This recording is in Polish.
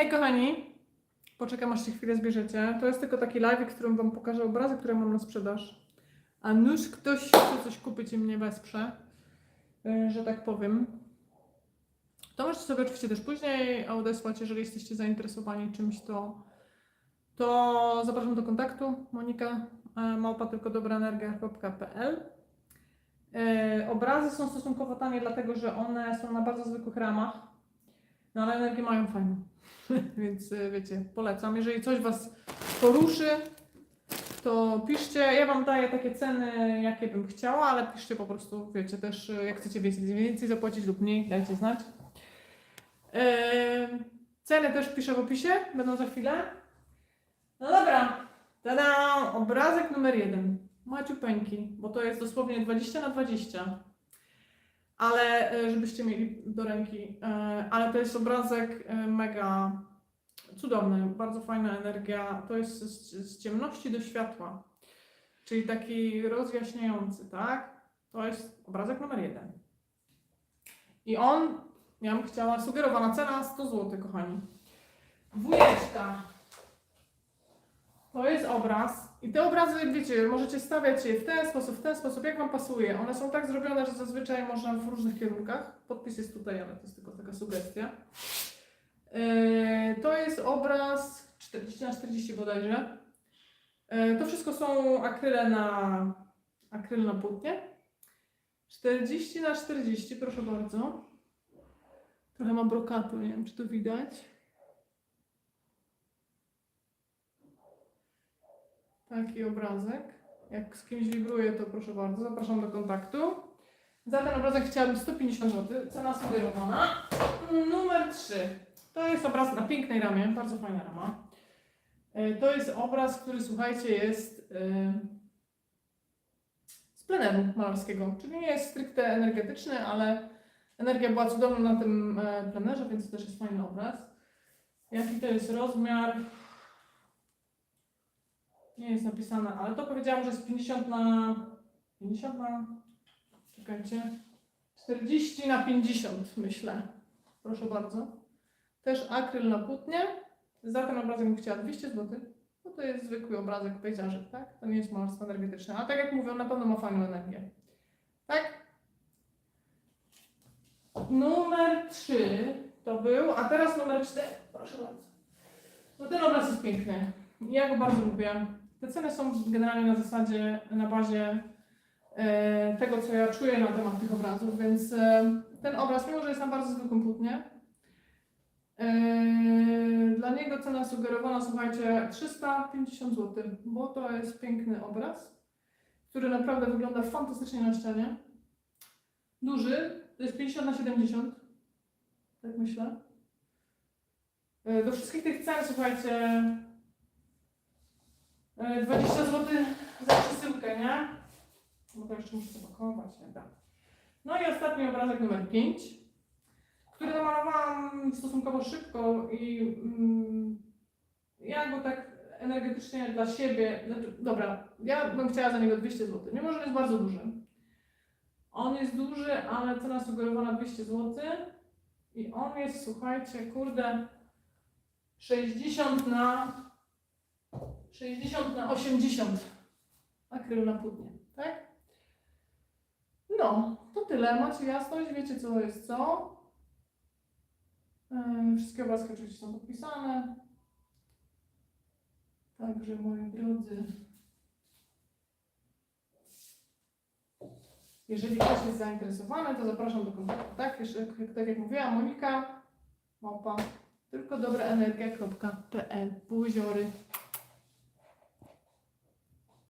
hej kochani, poczekam aż się chwilę zbierzecie. To jest tylko taki live, w którym wam pokażę obrazy, które mam na sprzedaż. A nuż ktoś chce coś kupić i mnie wesprze, yy, że tak powiem. To możecie sobie oczywiście też później odesłać, jeżeli jesteście zainteresowani czymś, to, to zapraszam do kontaktu. Monika e, małpa tylko dobraenergia.pl e, Obrazy są stosunkowo tanie, dlatego że one są na bardzo zwykłych ramach, no ale energię mają fajną. Więc e, wiecie, polecam. Jeżeli coś Was poruszy, to piszcie. Ja Wam daję takie ceny, jakie bym chciała, ale piszcie po prostu, wiecie, też e, jak chcecie więcej, zapłacić lub mniej, dajcie znać. Yy, ceny też piszę w opisie, będą za chwilę. No dobra, tada, obrazek numer jeden. Maciupeńki, bo to jest dosłownie 20 na 20. Ale e, żebyście mieli do ręki, e, ale to jest obrazek e, mega cudowny, bardzo fajna energia. To jest z, z ciemności do światła, czyli taki rozjaśniający, tak? To jest obrazek numer jeden. I on ja bym chciała, sugerowana cena 100 zł, kochani. Dwójeczka. To jest obraz. I te obrazy, wiecie, możecie stawiać je w ten sposób, w ten sposób, jak Wam pasuje. One są tak zrobione, że zazwyczaj można w różnych kierunkach. Podpis jest tutaj, ale to jest tylko taka sugestia. Yy, to jest obraz 40 na 40 bodajże. Yy, to wszystko są akryle na, akryl na płótnie. 40 na 40, proszę bardzo. Trochę ma brokatu, nie wiem czy to widać. Taki obrazek. Jak z kimś wibruje, to proszę bardzo, zapraszam do kontaktu. Za ten obrazek chciałabym 150 zł, cena sugerowana. Numer 3. To jest obraz na pięknej ramie, bardzo fajna rama. E, To jest obraz, który słuchajcie jest e, z pleneru malarskiego, czyli nie jest stricte energetyczny, ale Energia była cudowna na tym e, plenerze, więc to też jest fajny obraz. Jaki to jest rozmiar? Nie jest napisane, ale to powiedziałam, że jest 50 na 50 na czekajcie 40 na 50 myślę. Proszę bardzo. Też akryl na płótnie. Za ten obrazek bym chciała 200 zł. No to jest zwykły obrazek pejzażyk, tak? To nie jest malarstwo energetyczne. A tak jak mówię, na pewno ma fajną energię. Tak? Numer 3 to był, a teraz numer 4. Proszę bardzo. No ten obraz jest piękny. Ja go bardzo lubię. Te ceny są generalnie na zasadzie, na bazie e, tego, co ja czuję na temat tych obrazów, więc e, ten obraz, mimo że jest na bardzo zwykłym płótnie, e, dla niego cena sugerowana, słuchajcie, 350 zł, bo to jest piękny obraz, który naprawdę wygląda fantastycznie na ścianie. Duży, to jest 50 na 70. Tak myślę. Do wszystkich tych cen, słuchajcie, 20 zł za przesyłkę, nie? Bo to jeszcze muszę zapakować, nie da. No i ostatni obrazek numer 5, który namalowałam stosunkowo szybko i mm, ja go tak energetycznie dla siebie, znaczy, dobra, ja bym chciała za niego 200 zł, mimo że jest bardzo duży. On jest duży, ale cena sugerowana 200 zł. I on jest, słuchajcie, kurde, 60 na 60 na 80 akryl na płótnie, tak? No, to tyle. Macie jasność, wiecie co jest co. Yy, Wszystkie obrazki oczywiście są podpisane. Także moi drodzy, Jeżeli ktoś jest zainteresowany, to zapraszam do kontaktu. Tak, jeszcze tak jak mówiłam, Monika, małpa, tylko dobraaenergia.pl. Buziory.